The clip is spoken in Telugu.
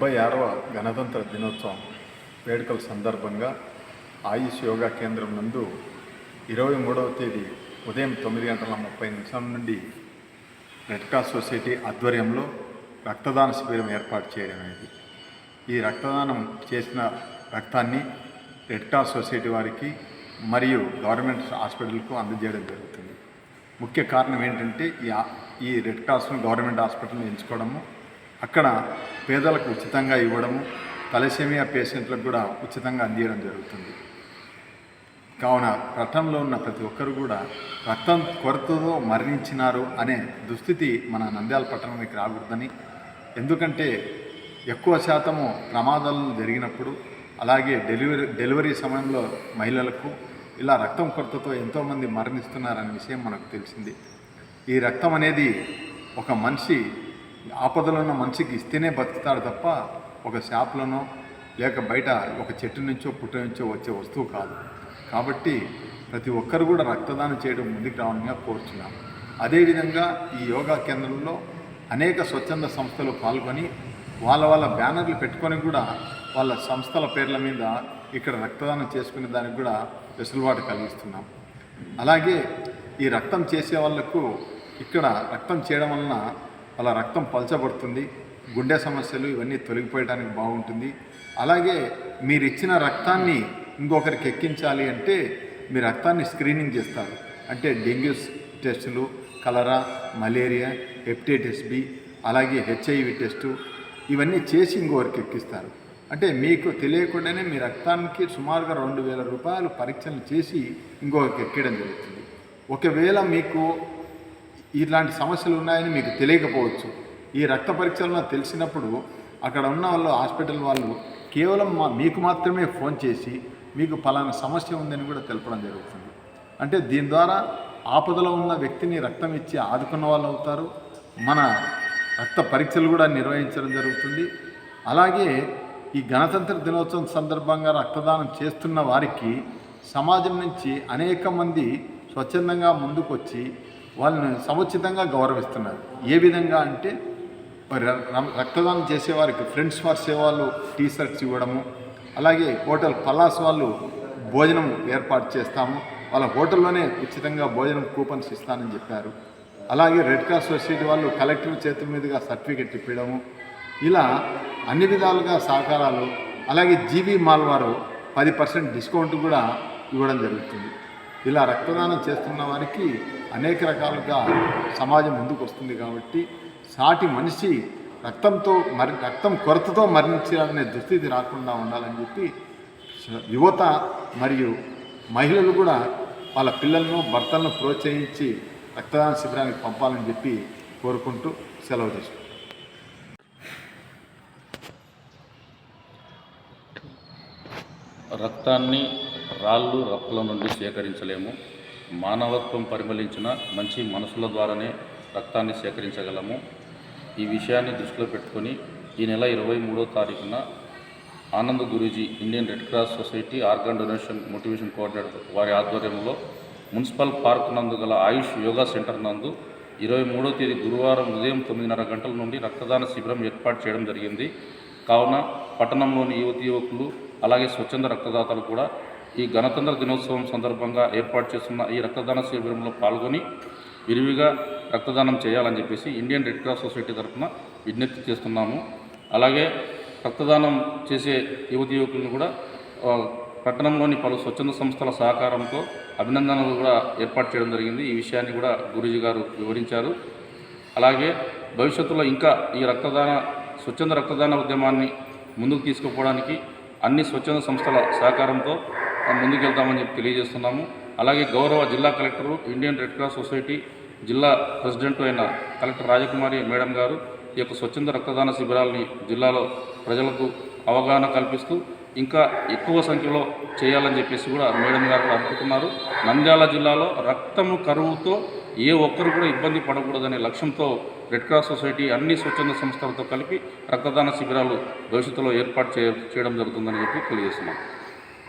డెబ్బై ఆరవ గణతంత్ర దినోత్సవం వేడుకల సందర్భంగా ఆయుష్ యోగా కేంద్రం నందు ఇరవై మూడవ తేదీ ఉదయం తొమ్మిది గంటల ముప్పై నిమిషాల నుండి రెడ్ క్రాస్ సొసైటీ ఆధ్వర్యంలో రక్తదాన శిబిరం ఏర్పాటు చేయడం అనేది ఈ రక్తదానం చేసిన రక్తాన్ని రెడ్ క్రాస్ సొసైటీ వారికి మరియు గవర్నమెంట్ హాస్పిటల్కు అందజేయడం జరుగుతుంది. ముఖ్య కారణం ఏంటంటే ఈ ఈ రెడ్ క్రాస్ను గవర్నమెంట్ హాస్పిటల్ని ఎంచుకోవడము అక్కడ పేదలకు ఉచితంగా ఇవ్వడము తలసేమియా పేషెంట్లకు కూడా ఉచితంగా అందించడం జరుగుతుంది. కావున పట్టణంలో ఉన్న ప్రతి ఒక్కరు కూడా రక్తం కొరతతో మరణించినారు అనే దుస్థితి మన నంద్యాల పట్టణానికి రాకూడదని. ఎందుకంటే ఎక్కువ శాతము ప్రమాదాలు జరిగినప్పుడు అలాగే డెలివరీ డెలివరీ సమయంలో మహిళలకు ఇలా రక్తం కొరతతో ఎంతోమంది మరణిస్తున్నారనే విషయం మనకు తెలిసింది. ఈ రక్తం అనేది ఒక మనిషి ఆపదలున్న మనిషికి ఇస్తేనే బతుకుతాడు తప్ప ఒక షాప్లోనో లేక బయట ఒక చెట్టు నుంచో పుట్ట నుంచో వచ్చే వస్తువు కాదు. కాబట్టి ప్రతి ఒక్కరు కూడా రక్తదానం చేయడం ముందుకు రావాలని కోరుచున్నాం అదేవిధంగా ఈ యోగా కేంద్రంలో అనేక స్వచ్ఛంద సంస్థలు పాల్గొని వాళ్ళ వాళ్ళ బ్యానర్లు పెట్టుకొని కూడా వాళ్ళ సంస్థల పేర్ల మీద ఇక్కడ రక్తదానం చేసుకునే దానికి కూడా వెసులుబాటు కలిగిస్తున్నాం. అలాగే ఈ రక్తం చేసే వాళ్ళకు ఇక్కడ రక్తం చేయడం వలన అలా రక్తం పలచబడుతుంది గుండె సమస్యలు ఇవన్నీ తొలగిపోయడానికి బాగుంటుంది. అలాగే మీరు ఇచ్చిన రక్తాన్ని ఇంకొకరికి ఎక్కించాలి అంటే మీ రక్తాన్ని స్క్రీనింగ్ చేస్తారు. అంటే డెంగ్యూ టెస్టులు కలరా మలేరియా హెప్టైటిస్ బి అలాగే హెచ్ఐవి టెస్టు ఇవన్నీ చేసి ఇంకొకరికి ఎక్కిస్తారు. అంటే మీకు తెలియకుండానే మీ రక్తానికి సుమారుగా రెండు వేల రూపాయలు పరీక్షలు చేసి ఇంకొకరికి ఎక్కడం జరుగుతుంది. ఒకవేళ మీకు ఇలాంటి సమస్యలు ఉన్నాయని మీకు తెలియకపోవచ్చు. ఈ రక్త పరీక్షలను తెలిసినప్పుడు అక్కడ ఉన్న వాళ్ళు హాస్పిటల్ వాళ్ళు కేవలం మా మీకు మాత్రమే ఫోన్ చేసి మీకు పలానా సమస్య ఉందని కూడా తెలపడం జరుగుతుంది. అంటే దీని ద్వారా ఆపదలో ఉన్న వ్యక్తిని రక్తం ఇచ్చి ఆదుకున్న వాళ్ళు అవుతారు. మన రక్త పరీక్షలు కూడా నిర్వహించడం జరుగుతుంది. అలాగే ఈ గణతంత్ర దినోత్సవం సందర్భంగా రక్తదానం చేస్తున్న వారికి సమాజం నుంచి అనేక మంది స్వచ్ఛందంగా ముందుకొచ్చి వాళ్ళని సముచితంగా గౌరవిస్తున్నారు. ఏ విధంగా అంటే మరి రక్తదానం చేసేవారికి ఫ్రెండ్స్ ఫర్ సేవాలు టీ షర్ట్స్ ఇవ్వడము అలాగే హోటల్ పలాస్ వాళ్ళు భోజనం ఏర్పాటు చేస్తాము వాళ్ళ హోటల్లోనే ఉచితంగా భోజనం కూపన్స్ ఇస్తానని చెప్పారు. అలాగే రెడ్ క్రాస్ సొసైటీ వాళ్ళు కలెక్టర్ చేతుల మీదుగా సర్టిఫికెట్ ఇప్పించడము ఇలా అన్ని విధాలుగా సహకారాలు అలాగే జీబీ మాల్ వారు పది పర్సెంట్ డిస్కౌంట్ కూడా ఇవ్వడం జరుగుతుంది. ఇలా రక్తదానం చేస్తున్న వారికి అనేక రకాలుగా సమాజం ముందుకు వస్తుంది కాబట్టి సాటి మనిషి రక్తంతో మరి రక్తం కొరతతో మరణించాలనే దుస్థితి రాకుండా ఉండాలని చెప్పి యువత మరియు మహిళలు కూడా వాళ్ళ పిల్లలను భర్తలను ప్రోత్సహించి రక్తదాన శిబిరానికి పంపాలని చెప్పి కోరుకుంటూ సెలవు తీసుకుంటాం రక్తాన్ని రాళ్ళు రప్పల నుండి సేకరించలేము. మానవత్వం పరిమళించిన మంచి మనసుల ద్వారానే రక్తాన్ని సేకరించగలము. ఈ విషయాన్ని దృష్టిలో పెట్టుకొని ఈ నెల ఇరవై మూడో తారీఖున Anand Guruji Indian red cross society organ donation motivation coordinator వారి ఆధ్వర్యంలో మున్సిపల్ పార్క్ నందు గల ఆయుష్ యోగా సెంటర్ నందు ఇరవై మూడో తేదీ గురువారం ఉదయం తొమ్మిదిన్నర గంటల నుండి రక్తదాన శిబిరం ఏర్పాటు చేయడం జరిగింది. కావున పట్టణంలోని యువతి యువకులు అలాగే స్వచ్ఛంద రక్తదాతలు కూడా ఈ గణతంత్ర దినోత్సవం సందర్భంగా ఏర్పాటు చేస్తున్న ఈ రక్తదాన శిబిరంలో పాల్గొని విరివిగా రక్తదానం చేయాలని చెప్పేసి ఇండియన్ రెడ్ క్రాస్ సొసైటీ తరఫున విజ్ఞప్తి చేస్తున్నాము. అలాగే రక్తదానం చేసే యువతి యువకులను కూడా పట్టణంలోని పలు స్వచ్ఛంద సంస్థల సహకారంతో అభినందనలు కూడా ఏర్పాటు చేయడం జరిగింది. ఈ విషయాన్ని కూడా గురూజీ గారు వివరించారు. అలాగే భవిష్యత్తులో ఇంకా ఈ రక్తదాన స్వచ్ఛంద రక్తదాన ఉద్యమాన్ని ముందుకు తీసుకుపోవడానికి అన్ని స్వచ్ఛంద సంస్థల సహకారంతో ముందుకెళ్తామని చెప్పి తెలియజేస్తున్నాము. అలాగే గౌరవ జిల్లా collector Indian red cross society జిల్లా ప్రెసిడెంట్ అయిన కలెక్టర్ రాజకుమారి మేడం గారు ఈ యొక్క స్వచ్ఛంద రక్తదాన శిబిరాలని జిల్లాలో ప్రజలకు అవగాహన కల్పిస్తూ ఇంకా ఎక్కువ సంఖ్యలో చేయాలని చెప్పేసి కూడా మేడం గారు కూడా అనుకుంటున్నారు. నంద్యాల జిల్లాలో రక్తము కరువుతో ఏ ఒక్కరు కూడా ఇబ్బంది పడకూడదనే లక్ష్యంతో రెడ్ క్రాస్ సొసైటీ అన్ని స్వచ్ఛంద సంస్థలతో కలిపి రక్తదాన శిబిరాలు భవిష్యత్తులో ఏర్పాటు చేయ చేయడం జరుగుతుందని చెప్పి తెలియజేస్తున్నాం.